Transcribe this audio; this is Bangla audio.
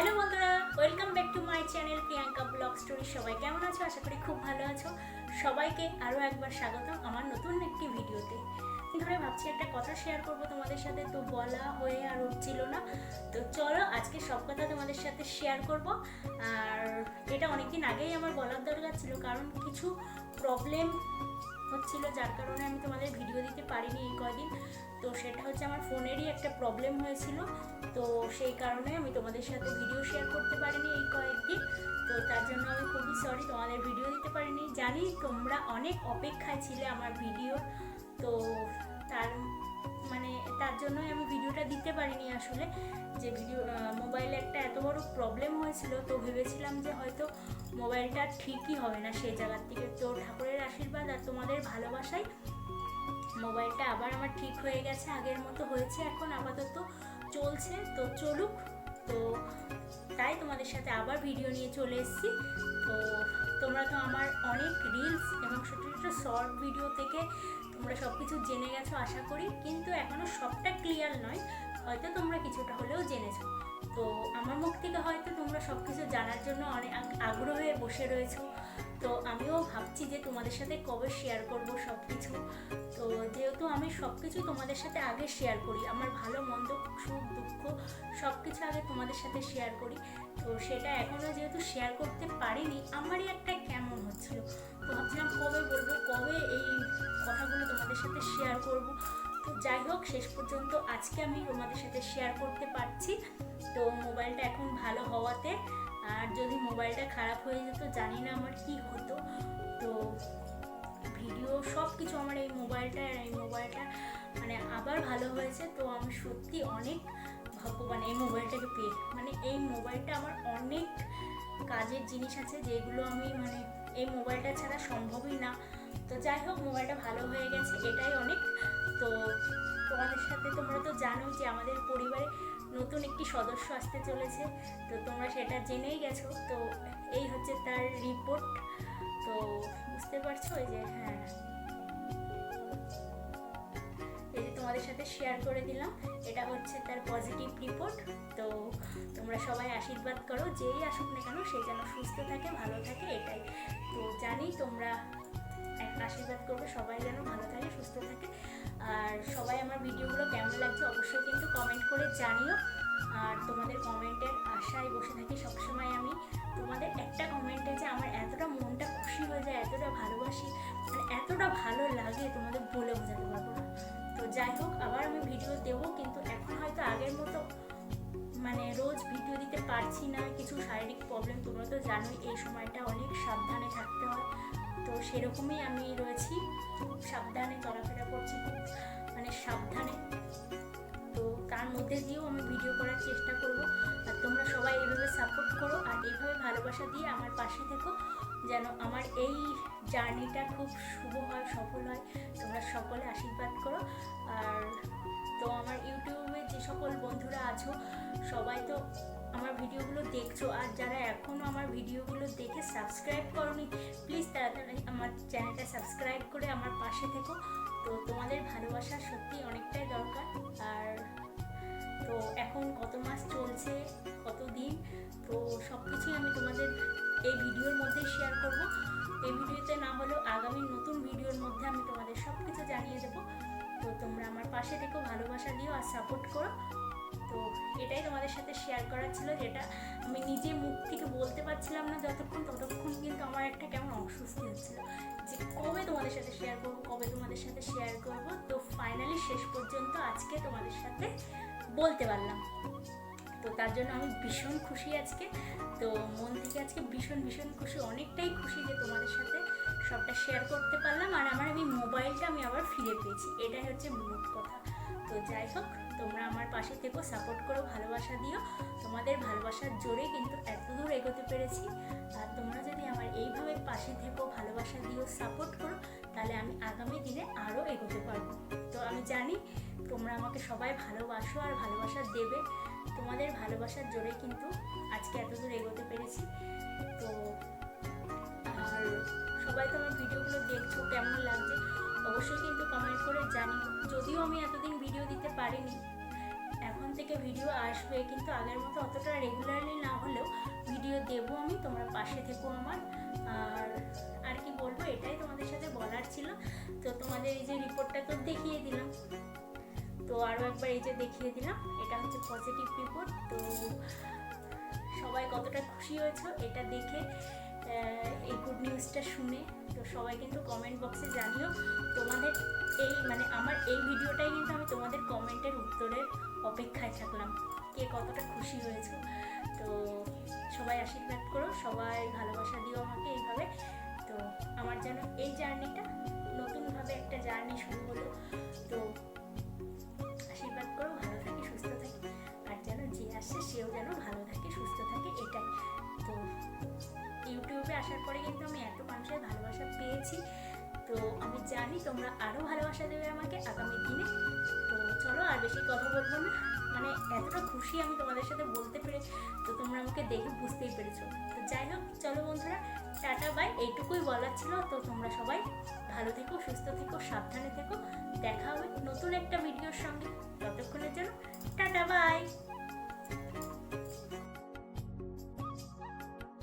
হ্যালো বন্ধুরা welcome back to my channel Priyanka blog story সবাই কেমন আছো? আশা করি খুব ভালো আছো। সবাইকে আরও একবার স্বাগতম আমার নতুন একটি ভিডিওতে। ধরে ভাবছি একটা কথা শেয়ার করব তোমাদের সাথে। তো বলা হয়ে আর উঠছিল না। তো চলো আজকে সব কথা তোমাদের সাথে শেয়ার করব। আর এটা অনেকদিন আগেই আমার বলার দরকার ছিল, কারণ কিছু প্রবলেম হচ্ছিল, যার কারণে আমি তোমাদের ভিডিও দিতে পারিনি এই কয়দিন। তো সেটা হচ্ছে আমার ফোনেরই একটা প্রবলেম হয়েছিল। তো সেই কারণে আমি তোমাদের সাথে ভিডিও শেয়ার করতে পারিনি এই কয়েকদিন। তো তার জন্য আমি খুবই সরি তোমাদের ভিডিও দিতে পারিনি। জানি তোমরা অনেক অপেক্ষায় ছিলে আমার ভিডিও তো তার মানে তার জন্যই আমি ভিডিওটা দিতে পারিনি আসলে, যে ভিডিও মোবাইলে একটা এত বড় প্রবলেম হয়েছিল, তো ভেবেছিলাম যে হয়তো মোবাইলটা ঠিকই হবে না সেই জায়গার থেকে তো ঠাকুরের আশীর্বাদ আর তোমাদের ভালোবাসায় মোবাইলটা আবার আমার ঠিক হয়ে গেছে, আগের মতো হয়েছে, এখন আপাতত চলছে। তো চলুক, তো তাই তোমাদের সাথে আবার ভিডিও নিয়ে চলে এসেছি। তো তোমরা তো আমার অনেক রিলস এবং ছোটো ছোটো শর্ট ভিডিও থেকে তোমরা সব কিছু জেনে গেছো, আশা করি। কিন্তু এখনও সবটা ক্লিয়ার নয়। হয়তো তোমরা কিছুটা হলেও জেনেছো। তো আমার মুখ থেকে হয়তো তোমরা সব কিছু জানার জন্য অনেক আগ্রহ বসে রয়েছো। তো আমিও ভাবছি যে তোমাদের সাথে কবে শেয়ার করব সব কিছু তো যেহেতু আমি সব কিছু তোমাদের সাথে আগে শেয়ার করি, আমার ভালো, মন্দ, সুখ, দুঃখ সব কিছু আগে তোমাদের সাথে শেয়ার করি। তো সেটা এখনও যেহেতু শেয়ার করতে পারিনি, আমারই একটা কেমন হচ্ছিল। তো ভাবছিলাম কবে বলব, কবে এই কথাগুলো তোমাদের সাথে শেয়ার করব। তো যাই হোক, শেষ পর্যন্ত আজকে আমি তোমাদের সাথে শেয়ার করতে পারছি। তো মোবাইলটা এখন ভালো হওয়াতে, আর যদি মোবাইলটা খারাপ হয়ে যেত, জানি না আমার কি হতো। তো ভিডিও সব কিছু আমার এই মোবাইলটা এই মোবাইলটা মানে আবার ভালো হয়েছে। তো আমি সত্যি অনেক ভগবান, এই মোবাইলটাকে পেয়ে। মানে এই মোবাইলটা আমার অনেক কাজের জিনিস আছে, যেগুলো আমি মানে এই মোবাইলটা ছাড়া সম্ভবই না। তো যাই হোক, মোবাইলটা ভালো হয়ে গেছে, এটাই অনেক। তো তোমাদের সাথে তোমরা তো জানো যে আমাদের পরিবারে নতুন একটি সদস্য আসতে চলেছে। তো তোমরা সেটা জেনেই গেছো। তো এই হচ্ছে তার রিপোর্ট তো বুঝতে পারছ যে হ্যাঁ। এই তোমাদের সাথে শেয়ার করে দিলাম। এটা হচ্ছে তার পজিটিভ রিপোর্ট তো তোমরা সবাই আশীর্বাদ করো, যেই আসুক না কেন, সে যেন সুস্থ থাকে, ভালো থাকে, এটাই। তো জানি তোমরা আশীর্বাদ করবে, সবাই যেন ভালো থাকে, সুস্থ থাকে। আর সবাই আমার ভিডিওগুলো কেমন লাগছে অবশ্যই কিন্তু কমেন্ট করে জানিও। আর তোমাদের কমেন্টের আশায় বসে থাকি সবসময় আমি। তোমাদের একটা কমেন্টে যে আমার এতটা মনটা খুশি হয়ে যায়, এতটা ভালোবাসি মানে এতটা ভালো লাগে তোমাদের বলে বোঝাতে পারব না। তো যাই হোক, আবার আমি ভিডিও দেবো, কিন্তু এখন হয়তো আগের মতো মানে রোজ ভিডিও দিতে পারছি না। কিছু শারীরিক প্রবলেম তোমরা তো জানোই, এই সময়টা অনেক সাবধানে থাকতে হয়। তো সেরকমই আমি রয়েছি। খুব সাবধানে চলাফেরা করছি, খুব মানে সাবধানে। তো তার মধ্যে দিয়েও আমি ভিডিও করার চেষ্টা করব। আর তোমরা সবাই এইভাবে সাপোর্ট করো আর এইভাবে ভালোবাসা দিয়ে আমার পাশে থেকো, যেন আমার এই জার্নিটা খুব শুভ হয়, সফল হয়। তোমরা সকলে আশীর্বাদ করো। আর তো আমার ইউটিউবে যে সকল বন্ধুরা আছো, সবাই তো আমার ভিডিওগুলো দেখছ আর যারা এখনও আমার ভিডিওগুলো দেখে সাবস্ক্রাইব করনি প্লিজ তাড়াতাড়ি আমার চ্যানেলটা সাবস্ক্রাইব করে আমার পাশে থেকো। তো তোমাদের ভালোবাসা সত্যি অনেকটাই দরকার। আর তো এখন কত মাস চলছে, কত দিন, তো সব কিছুই আমি তোমাদের এই ভিডিওর মধ্যে শেয়ার করব। এই ভিডিওতে না হলেও আগামী নতুন ভিডিওর মধ্যে আমি তোমাদের সব কিছু জানিয়ে দেবো। তো তোমরা আমার পাশে থেকো, ভালোবাসা দিও আর সাপোর্ট করো। তো এটাই তোমাদের সাথে শেয়ার করার ছিল, যেটা আমি নিজে মুখ থেকে বলতে পারছিলাম না যতক্ষণ, ততক্ষণ কিন্তু আমার একটা কেমন অস্বস্তি হচ্ছিল যে কবে তোমাদের সাথে শেয়ার করব, কবে তোমাদের সাথে শেয়ার করব। তো ফাইনালি শেষ পর্যন্ত আজকে তোমাদের সাথে বলতে পারলাম। তো তার জন্য আমি ভীষণ খুশি আজকে। তো মন থেকে আজকে ভীষণ ভীষণ খুশি, অনেকটাই খুশি যে তোমাদের সাথে সবটা শেয়ার করতে পারলাম। আর আমার আমি মোবাইলটা আমি আবার ফিরে পেয়েছি। এটাই হচ্ছে মূল কথা। তো যাই হোক তোমরা আমার পাশে থেকো সাপোর্ট করো, ভালোবাসা দিও। তোমাদের ভালোবাসার জোরে কিন্তু এত দূর এগোতে পেরেছি। আর তোমরা যদি আমার এইভাবে পাশে থেকো, ভালোবাসা দিও সাপোর্ট করো, তাহলে আমি আগামী দিনে আরও এগোতে পারব। তো আমি জানি তোমরা আমাকে সবাই ভালোবাসো আর ভালোবাসা দেবে। তোমাদের ভালোবাসার জোরে কিন্তু আজকে এত দূর এগোতে পেরেছি। তো আর সবাই তোমার ভিডিওগুলো দেখছ, কেমন লাগছে? অবশ্যই কিন্তু কমেন্ট করে জানিও। যদিও আমি এতদিন দিতে পারিনি। এখন থেকে ভিডিও আসবে, কিন্তু আগের মতো অতটা রেগুলারলি না হলেও ভিডিও দেবো আমি, তোমরা পাশে থেকো আমার। আর আর কি বলব, এটাই তোমাদের সাথে বলার ছিল। তো তোমাদের এই যে রিপোর্টটা তো দেখিয়ে দিলাম। তো আরও একবার এই যে দেখিয়ে দিলাম, এটা হচ্ছে পজিটিভ রিপোর্ট তো সবাই কতটা খুশি হয়েছো, এটা দেখে এই গুড নিউজটা শুনে, তো সবাই কিন্তু কমেন্ট বক্সে জানিও তোমাদের এই মানে আমার এই ভিডিওটাই কিন্তু আমি তোমাদের কমেন্টের উত্তরের অপেক্ষায় থাকলাম, কে কতটা খুশি হয়েছো। তো সবাই আশীর্বাদ করো, সবাই ভালোবাসা দিও আমাকে এইভাবে। তো আমার যেন এই জার্নিটা নতুনভাবে একটা জার্নি শুরু হলো। তো আসার পরে কিন্তু আমি এত মানুষের ভালোবাসা পেয়েছি। তো আমি জানি তোমরা আরও ভালোবাসা দেবে আমাকে আগামী দিনে। তো চলো আর বেশি কথা বলব না। মানে এতটা খুশি আমি তোমাদের সাথে বলতে পেরে তো তোমরা আমাকে দেখে বুঝতেই পেরেছ। তো যাই হোক, চলো বন্ধুরা, টাটা, বাই। এইটুকুই বলার ছিল। তো তোমরা সবাই ভালো থেকো, সুস্থ থেকো, সাবধানে থেকো। দেখা হবে নতুন একটা ভিডিওর সঙ্গে। ততক্ষণের জন্য